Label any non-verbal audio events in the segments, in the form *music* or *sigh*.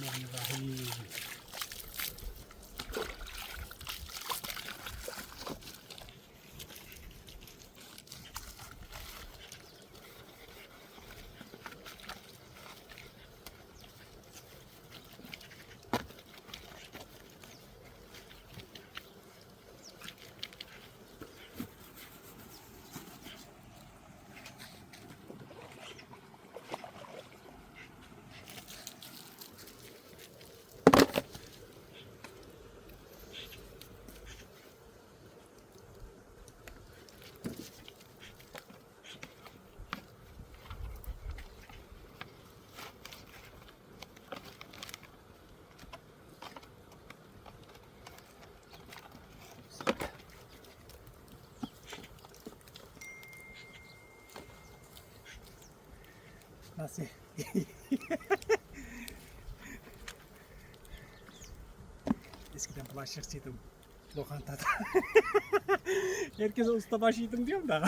Meron na. 다시 ескіден былай шық істедім лоқантада еркесі ұстап жейдім деймін да.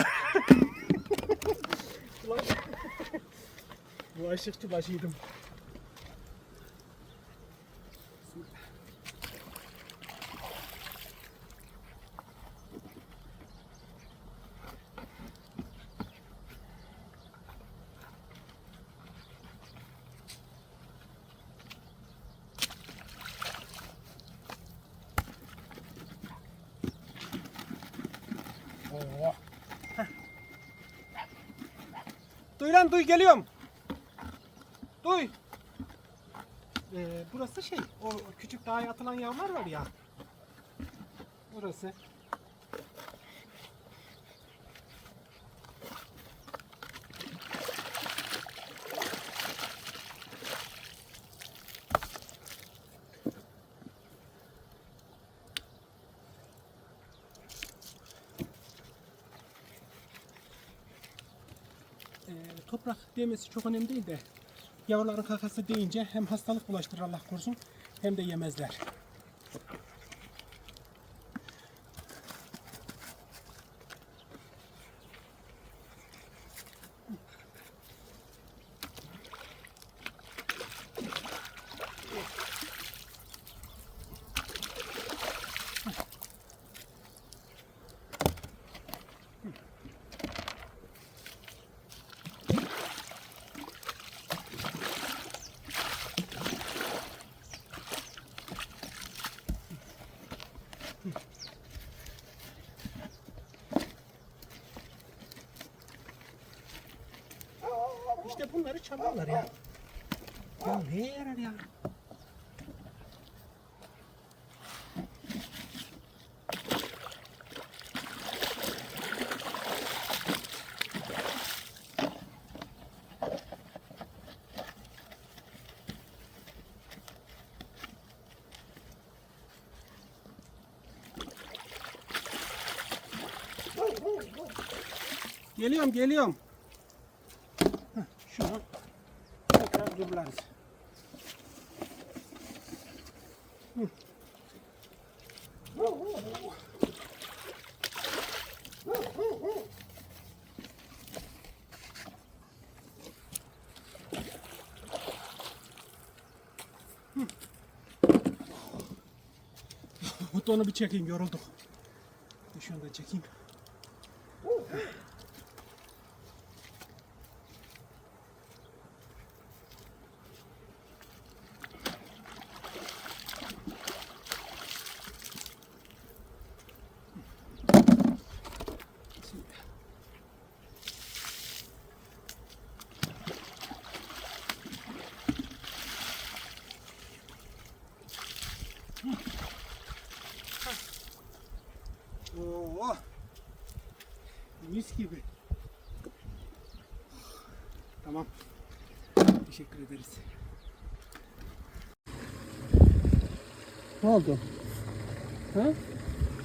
Duy lan duy geliyorum. Duy. Ee, burası şey, o küçük dağa atılan yağmur var ya. Burası. Ee, toprak değmesi çok önemli değil de yavruların kakası deyince hem hastalık bulaştırır Allah korusun hem de yemezler. İşte bunları çalarlar ya. Ya neye yarar ya? Geliyorum, geliyorum. Heh, Şunu Hı. Hı. Butonu bir çekeyim, yorulduk. Şunu da çekeyim. Oo. Mis gibi. Tamam. Teşekkür ederiz. Ne oldu? Ha?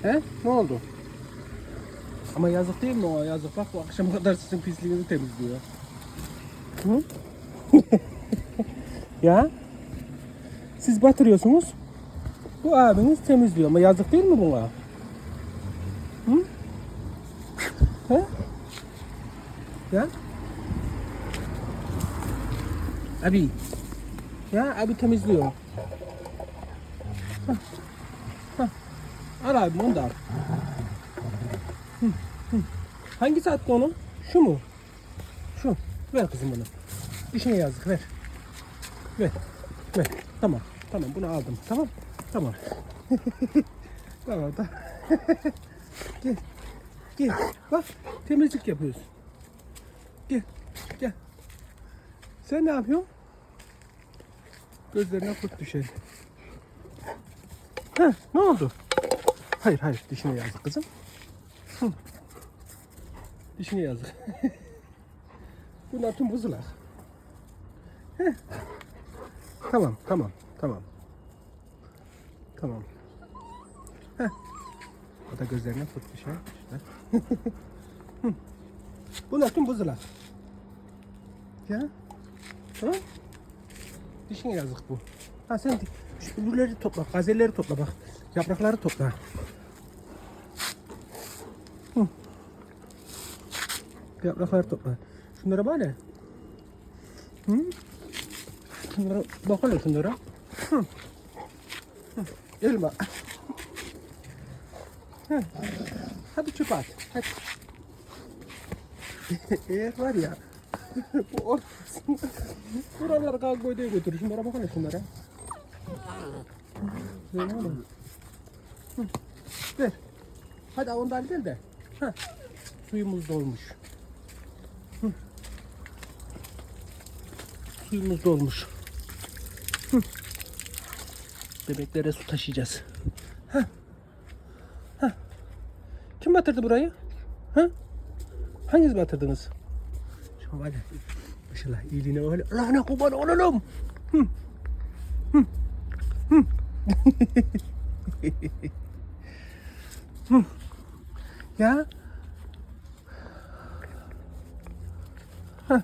He? Ne oldu? Ama yazık değil mi o yazık? Bak bu akşama kadar sizin pisliğinizi temizliyor. Hı? *laughs* ya? Siz batırıyorsunuz. Bu abiniz temizliyor ama yazık değil mi buna? Hı? He? Ya? Abi. Ya abi temizliyor. Hah. Hah. Al abi onu da al. Hangi saatte onu? Şu mu? Şu. Ver kızım bunu. İşine yazdık ver. Ver. Ver. Tamam. Tamam bunu aldım. Tamam. Tamam. *laughs* tamam da. *laughs* gel. Gel. Bak temizlik yapıyoruz. Gel. Gel. Sen ne yapıyorsun? Gözlerine kurt düşer. Heh, ne oldu? Hayır hayır dişine yazdık kızım. Hı. Dişine yazdık. *laughs* Bunlar tüm buzulak. Heh. Tamam tamam tamam. Tamam. Heh. O da gözlerine. İşte. *laughs* Hı. Bunlar tüm buzulak. Ya. Tamam. Dişine yazık bu. Ha sen şu ürünleri topla, gazelleri topla bak. Yaprakları topla. Hı. Yaprakları topla. Şunlara bak ne? Hı? Şunlara bak hele şunlara. Hı. Hı. Elma. Hı. Hadi çöpe at. Hadi. *laughs* Eğer var ya bu ortasında buralar kalkmayı diye götürür. Şunlara bakın şunlara. Böyle oğlum. Ver. Hadi ondan değil de. Heh. Suyumuz dolmuş. Hı. Suyumuz dolmuş. Hı. Bebeklere su taşıyacağız. Heh. Heh. Kim batırdı burayı? Ha? Hanginiz batırdınız? Ya. Maşallah iyiliğine öyle. Allah'ına kurban olalım. Hı. Hı. Hı. Hı. *laughs* ya. *laughs*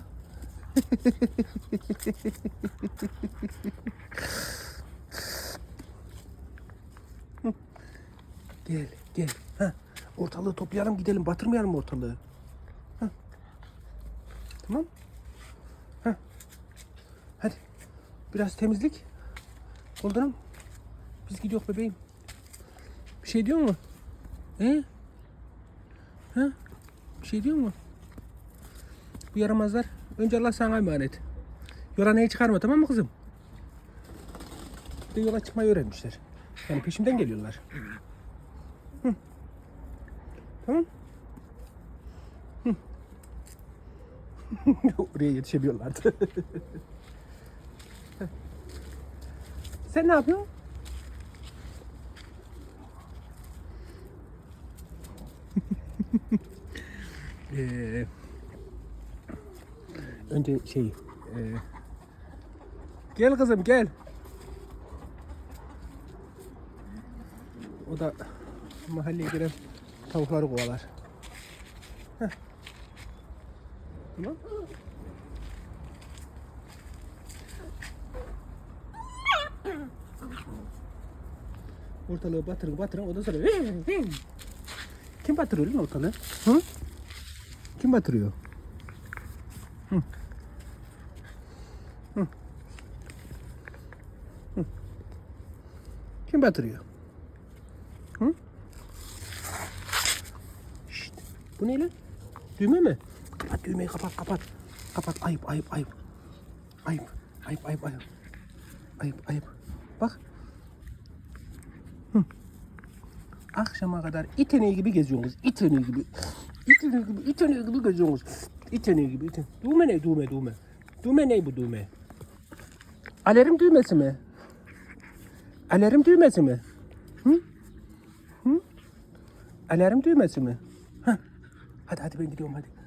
Gel gel. Ha. Ortalığı toplayalım gidelim batırmayalım ortalığı. Tamam. Ha. Hadi. Biraz temizlik. Komutanım. Biz gidiyoruz bebeğim. Bir şey diyor mu? He? Ha? Bir şey diyor mu? Bu yaramazlar. Önce Allah sana emanet. Yola neyi çıkarma tamam mı kızım? De yola çıkmayı öğrenmişler. Yani peşimden geliyorlar. Hı. Tamam. *laughs* Oraya yetişemiyorlardı. *laughs* Sen ne yapıyorsun? *laughs* Ee, önce şey e, gel kızım gel. O da mahalleye giren tavukları kovalar. Heh. Tamam. Ortalığı batırın batırın ondan sonra kim batırıyor lan ortalığı? Hı? Kim batırıyor? Kim batırıyor? Hı? Şşt. Bu ne lan? Düğme mi? Düğmeyi kapat kapat. Kapat ayıp ayıp ayıp. Ayıp ayıp ayıp ayıp. Ayıp ayıp. Bak. Hı. Akşama kadar it eneği gibi geziyorsunuz. İt eneği gibi. İt eneği gibi, it eneği gibi geziyorsunuz. İt eneği gibi. It eneği. Düğme ne düğme düğme. Düğme ne bu düğme? Alarm düğmesi mi? Alarm düğmesi mi? Hı? Hı? Alarm düğmesi mi? Hah. Hadi hadi ben gidiyorum hadi.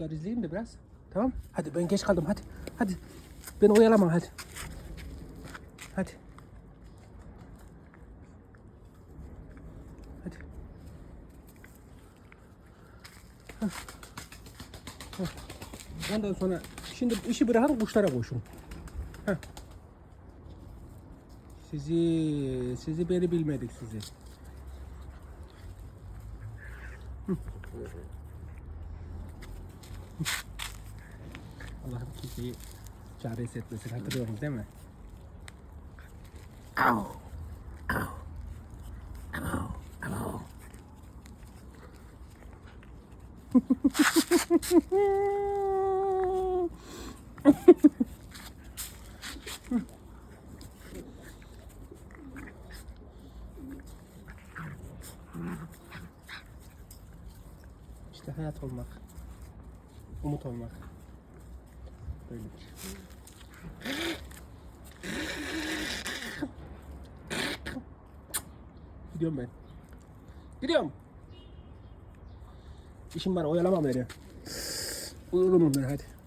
Bak kuşlar izleyeyim de biraz. Tamam. Hadi ben geç kaldım hadi. Hadi. Beni oyalama hadi. Hadi. Hadi. Hah. Hah. Ondan sonra şimdi işi bırakın kuşlara koşun. Heh. Sizi, sizi beni bilmedik sizi. Hı. Kimseyi Çare hissetmesin hatırlıyorsunuz değil mi? İşte hayat olmak. Umut olmak. Şey. Gidiyorum ben. Gidiyorum. İşim var oyalamam beni. Uyurum ben hadi.